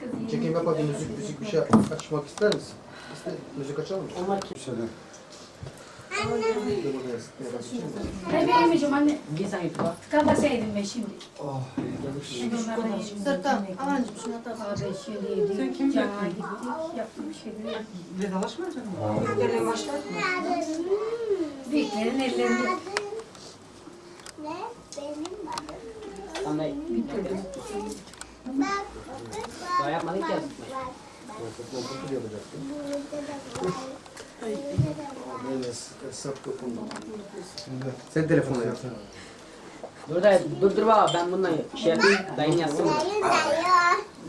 çek, çekim yaparken müzik, müzik bir şey açmak ister misin? İste, müzik açalım mı? Onlar kim? Ben beğenmeyeceğim anne. Sen YouTube'a? Tıkalamasaydım ben şimdi. Oh. Sırttan. Amancım şunu atar. Abi şimdi yedim. Sen kim yaptın? yaptım bir şeyleri. Vedalaş mı acaba? Gelelim başlar mı? Büyüklerin ellerini Ne? Benim adım. Sana bitirdim. Daha yapmadık ya. Kontrol yapacaktım. Böyle hesap dokunma. Sen telefonla yap. Dur da dur dur baba ben bununla şey yapayım. Dayın yazsın. Dayı dayı.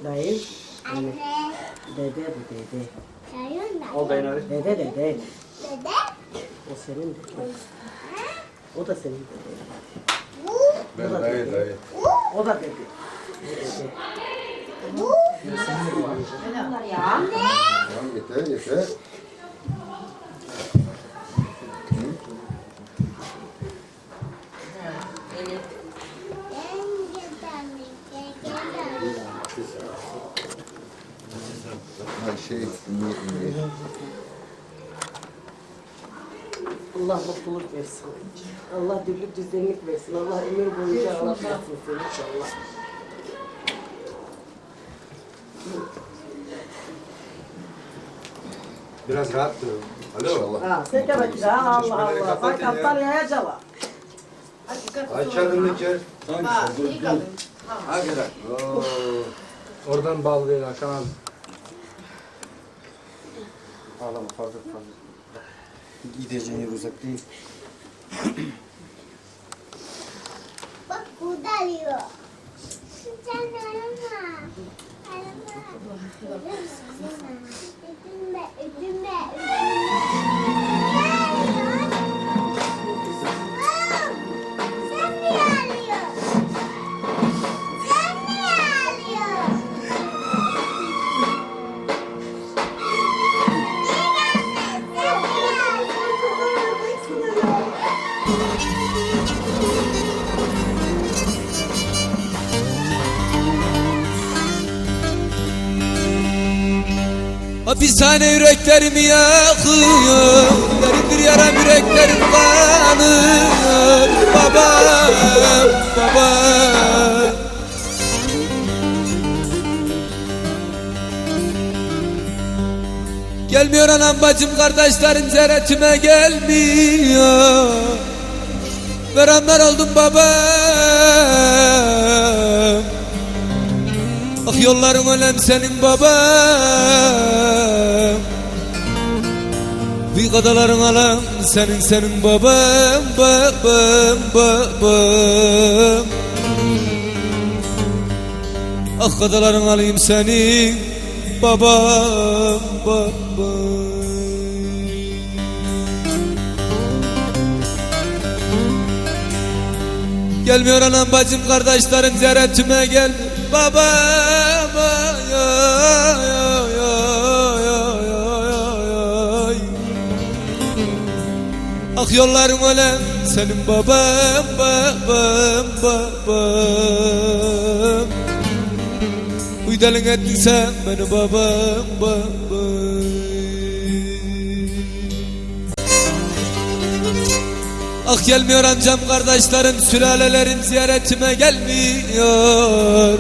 Dayı. Anne. Dede bu dede. Dayı dayı. Al dayını hadi. Dede dede. Dede. O senin dede. O da senin dede. Ben dayı dayı. O da dede. Tamam yeter yeter. Ha şey niye? Allah mutluluk versin. Allah dirlik düzenlik versin. Allah ömür boyunca versin seni inşallah. Biraz rahat durun. Alo. Ha, sen de bak ya Allah Allah. Bak kaptan yaya cala. Aç adını içer. Bak iyi kadın. Lan. Oo. Oradan bağlı değil Hakan abi. Ağlama fazla fazla. Gideceğin yer uzak değil. Bak burada arıyor. Sen arama. Arama. Üzülme, üzülme, Sen Hapishane yüreklerimi yakıyor. Derindir yaram yüreklerim kanıyor. Babam, babam. Gelmiyor anam bacım kardeşlerim ziyaretime gelmiyor. Verenler oldum babam. Ah yolların ölem senin babam. Bir kadaların alam senin senin babam Babam babam. Ah kadaların alayım senin babam babam. Gelmiyor anam bacım kardeşlerim ziyaretime gel. Babama Ah yollarım ölen senin babam babam babam. Uydelin ettin sen beni babam babam. Ah gelmiyor amcam kardeşlerim sülalelerim ziyaretime gelmiyor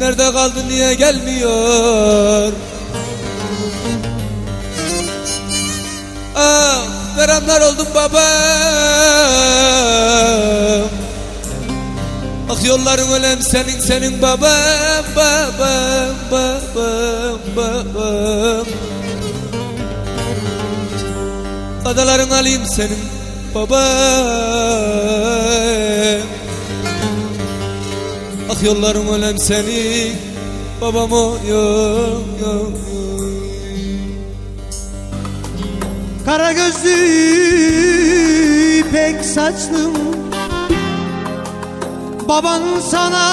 Nerede kaldı niye gelmiyor? Ah verenler oldum babam. Ah yolların ölem senin senin babam babam babam babam. Kadaların alayım senin babam Ah yollarım ölem seni babam o yo yo yo Kara gözlü ipek saçlım. Baban sana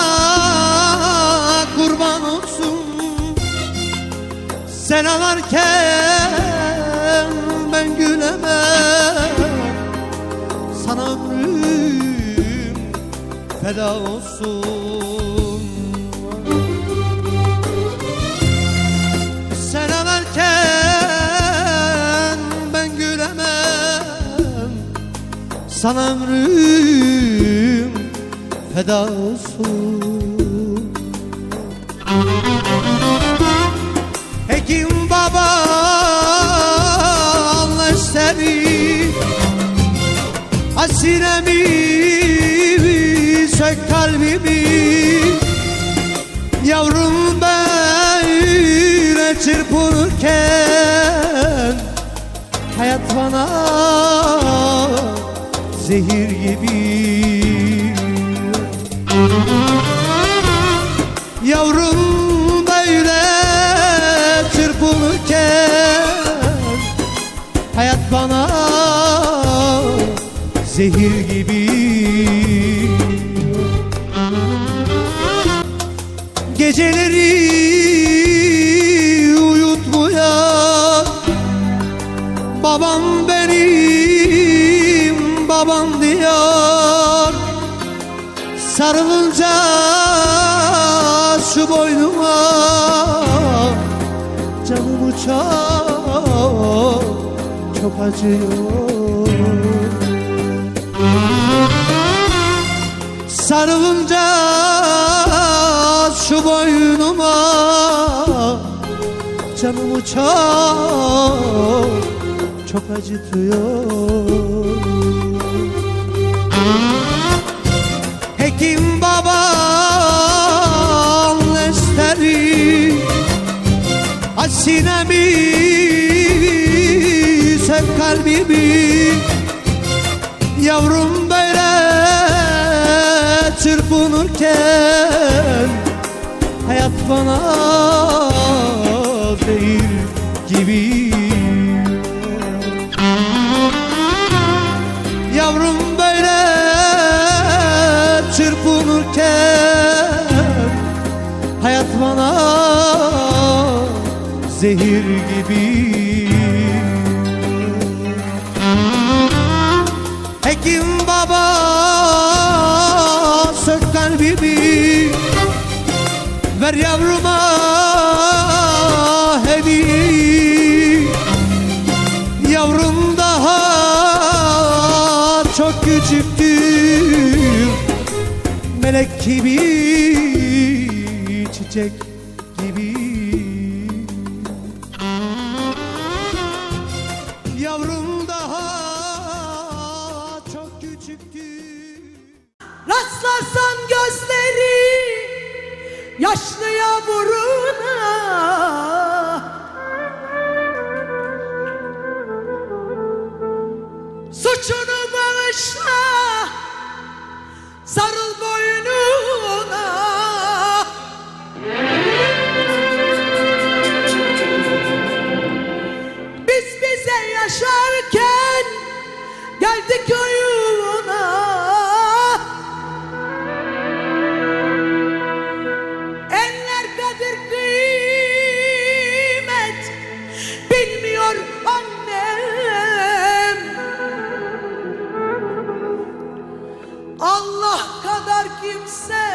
kurban olsun. Sen ağlarken ben gülemem. Sana ömrüm feda olsun Sana ömrüm feda olsun. Hekim baba anlaş seni? Hasiremi sök kalbimi? Yavrum böyle çırpınırken Hayat bana zehir gibi. Yavrum böyle çırpınırken Hayat bana zehir gibi. Geceleri uyutmayan Babam benim babam diyor Sarılınca şu boynuma Canımı çok çok acıyor. Sarılınca şu boynuma Canımı çok çok acıtıyor Hekim babam esteri Asinemi sök kalbimi. Yavrum böyle çırpınırken Hayat bana check. Kadar kimse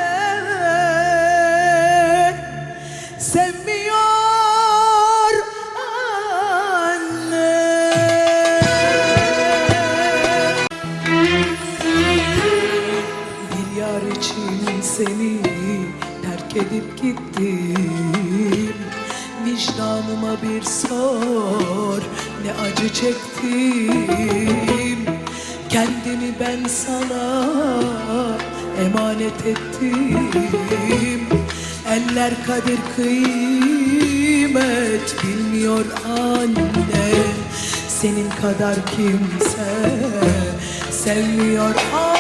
Eller kadir kıymet bilmiyor anne. Senin kadar kimse sevmiyor anne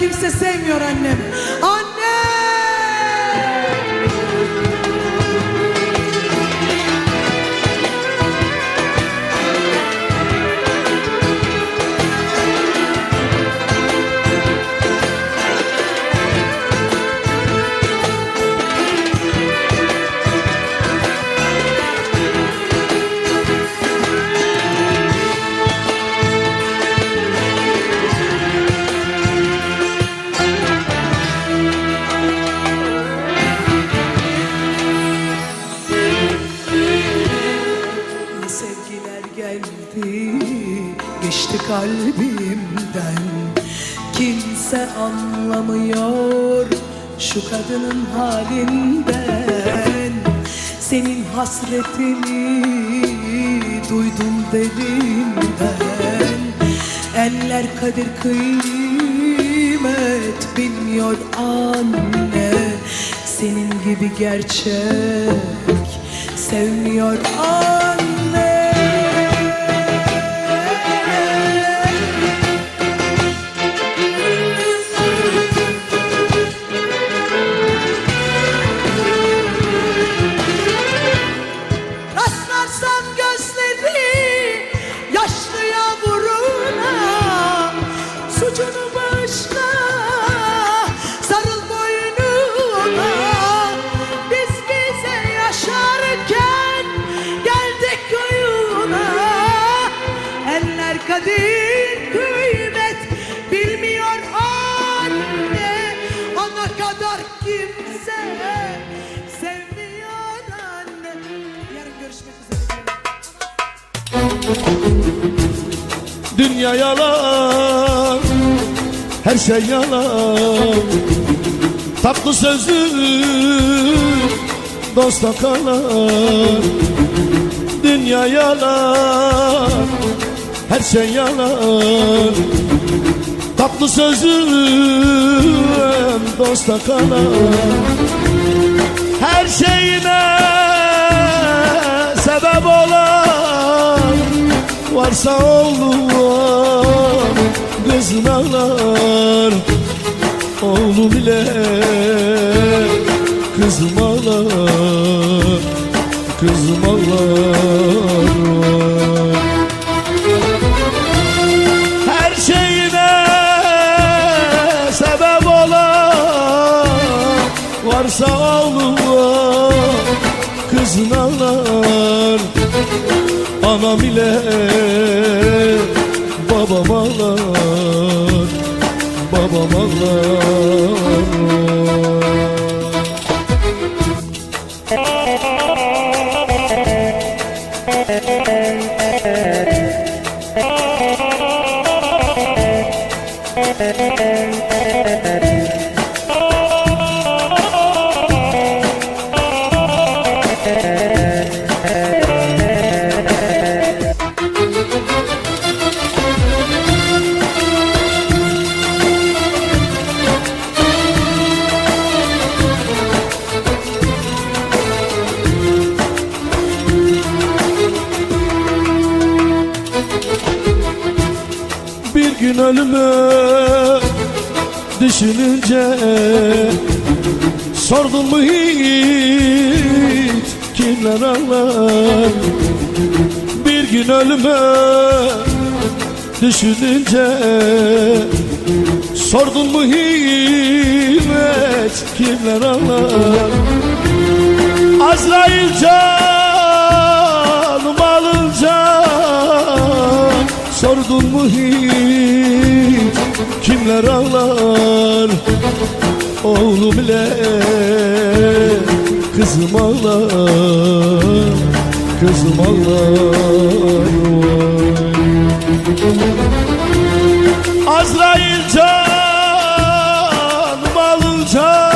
kimse sevmiyor annem. Anlamıyor. Şu kadının halinden Senin hasretini duydum derinden Eller kadir kıymet bilmiyor anne. Senin gibi gerçek sevmiyor anne yalan. Tatlı sözlü Dosta kalan. Dünya yalan Her şey yalan. Tatlı sözlü Dosta kalan. Her şeyine sebep olan Varsa oğlum kızın ağlar Oğlum ile kızım ağlar Kızım ağlar Her şeyine sebep olan Varsa oğlum var, kızın ağlar Anam ile babam ağlar Babam ağlar düşününce Sordun mu hiç? Kimler ağlar? Bir gün ölümü düşününce Sordun mu hiç? Kimler ağlar? Azrail canım alınca Sordun mu hiç? Kimler ağlar? Oğlum ile kızım ağlar Kızım ağlar. Azrail canım alınca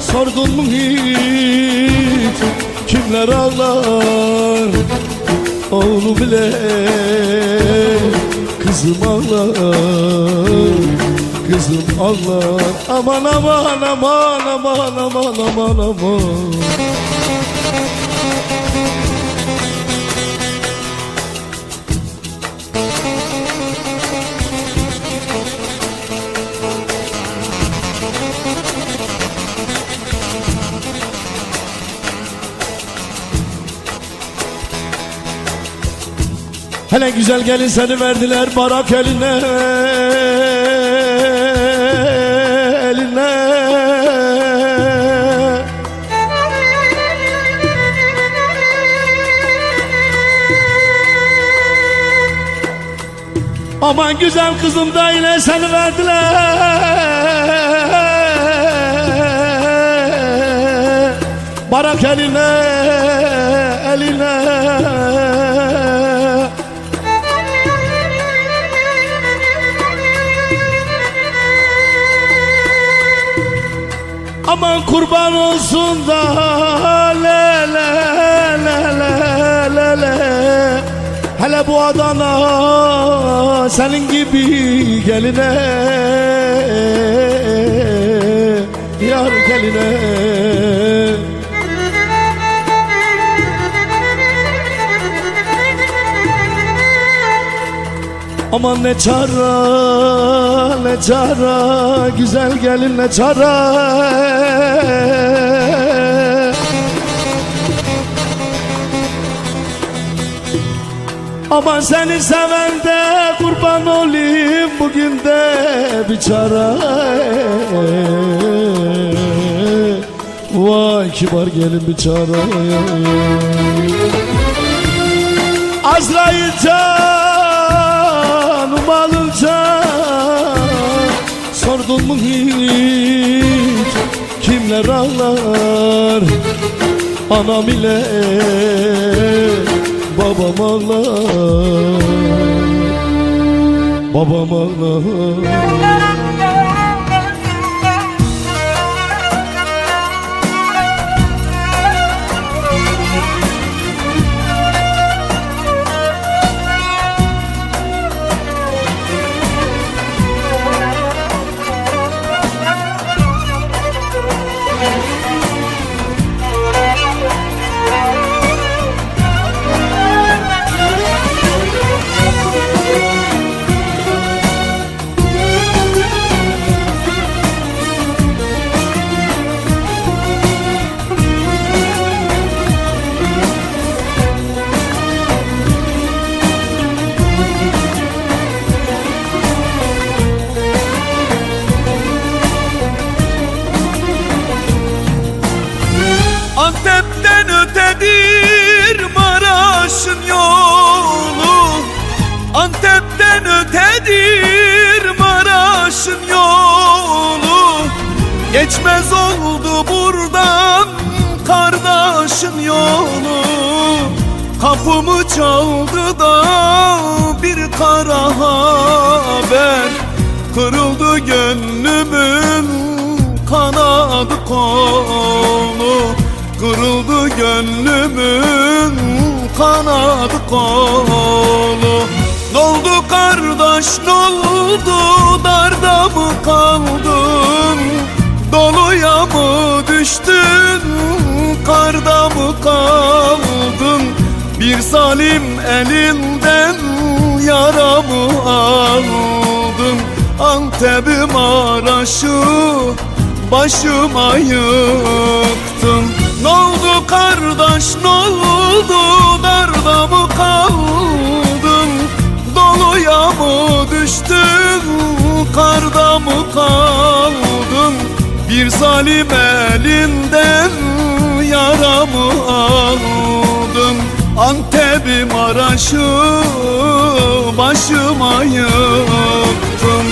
Sordun mu hiç? Kimler ağlar Oğlum ile kızım ağlar kızım ağlar. Aman aman aman aman aman aman aman Hele güzel gelin seni verdiler barak eline. Eline. Aman güzel kızım da yine seni verdiler. Barak eline eline Aman kurban olsun da le le le le le le. Hele bu Adana senin gibi geline. Yar geline Aman ne çara ne çara güzel gelin ne çara. Aman seni seven de kurban olayım bugün de bir çare Vay kibar gelin bir çare Azrail canım Sordun mu hiç? Kimler ağlar? Anam ile babam ağlar. Babam ağlar çaldı da bir kara haber. Kırıldı gönlümün kanadı kolu Kırıldı gönlümün kanadı kolu Noldu kardeş noldu darda mı kaldın? Doluya mı düştün? Karda mı kaldın Bir zalim elinden yaramı aldın Antep'im Maraş'ı başıma yıktın Ne oldu kardeş ne oldu? Darda mı kaldın? Doluya mı düştün? Karda mı kaldın? Bir zalim elinden yaramı aldın Antep'im Maraş'ı başıma yıktın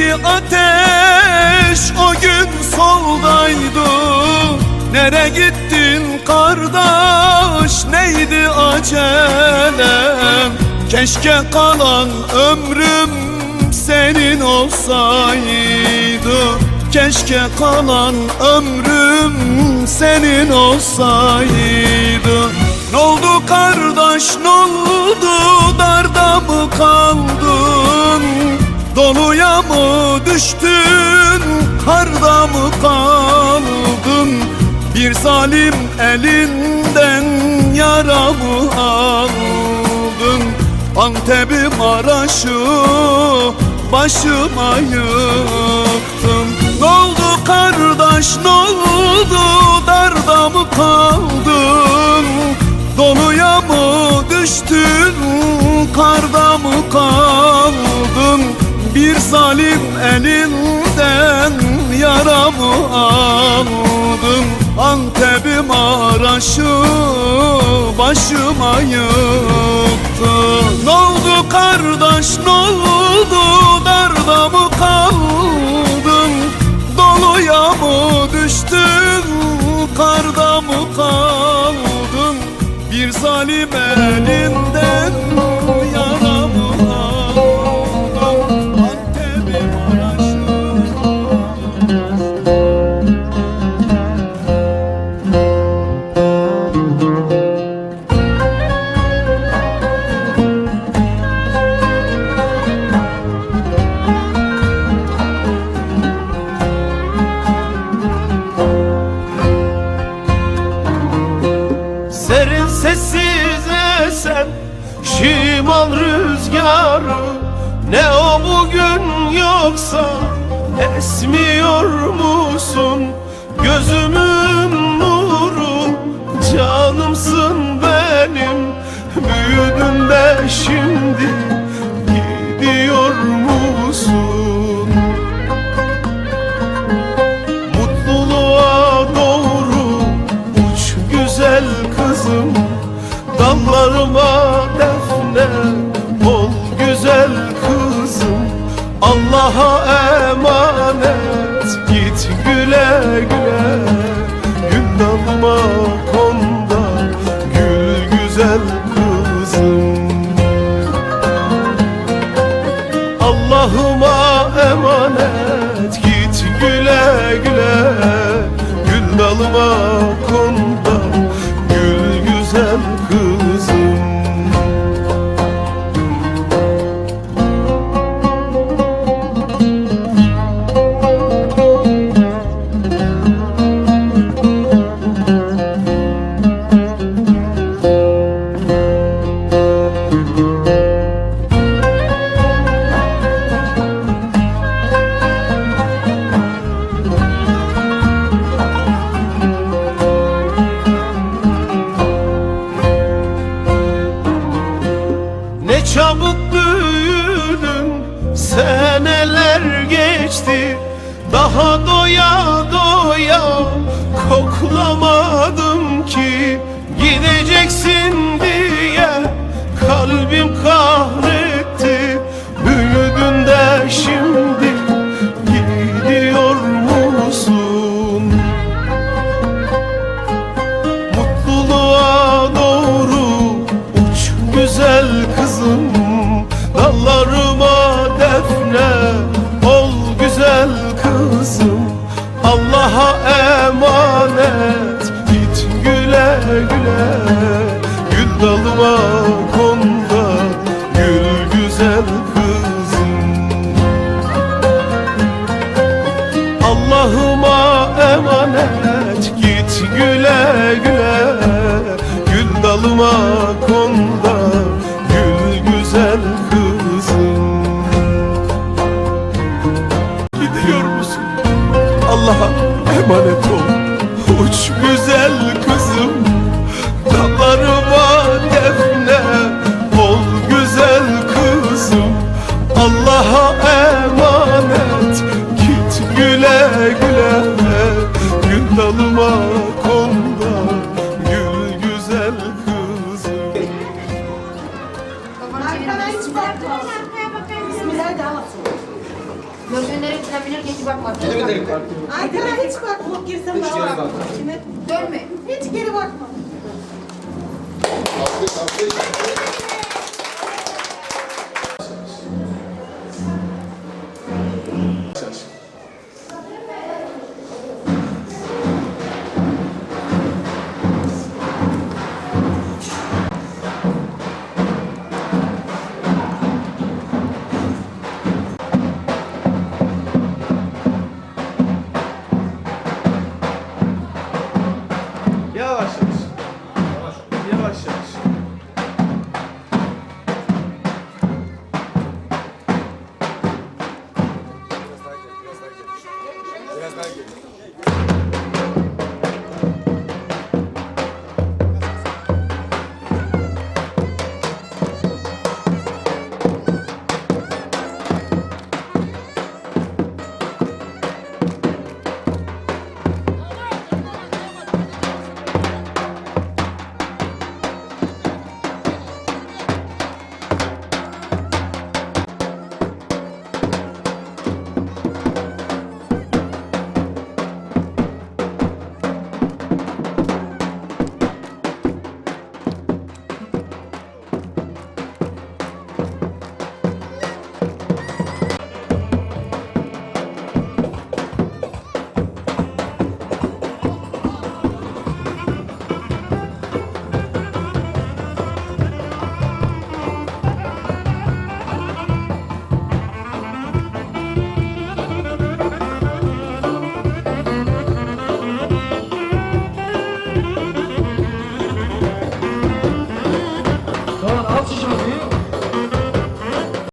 İçimdeki ateş o gün soldaydı. Nere gittin kardeş? Neydi acelem? Keşke kalan ömrüm senin olsaydı. Keşke kalan ömrüm senin olsaydı. Ne oldu kardeş? Ne oldu? Darda mı kaldın Doluya mı düştün karda mı kaldın? Bir zalim elinden yaramı aldın? Antep'i Maraş'ı başıma yıktım Ne oldu kardeş ne oldu darda mı kaldın? Doluya mı düştün zalim elinden yaramı aldın? Antep'i Maraş'ı başıma yıktı. Ne oldu kardeş ne oldu? Darda mı kaldın? Doluya mı düştün? Karda mı kaldın? Bir zalim elinden yoksa esmiyor musun? Gözümün nuru canımsın benim. Büyüdün de şimdi gidiyor musun? Mutluluğa doğru uç güzel kızım. Dallarıma Allah'a emanet. Git güle güle Daha doya doya koklamadım ki Gideceksin diye kalbim kahretti Konda gül güzel kızım. Allah'ıma emanet git güle güle. Gül dalıma konda gül güzel kızım. Gidiyor musun? Allah'a emanet ol Arkana hiç bakma. Girsem Hiç geri bakma. Dönme. Hiç geri bakma. Alkış, alkış.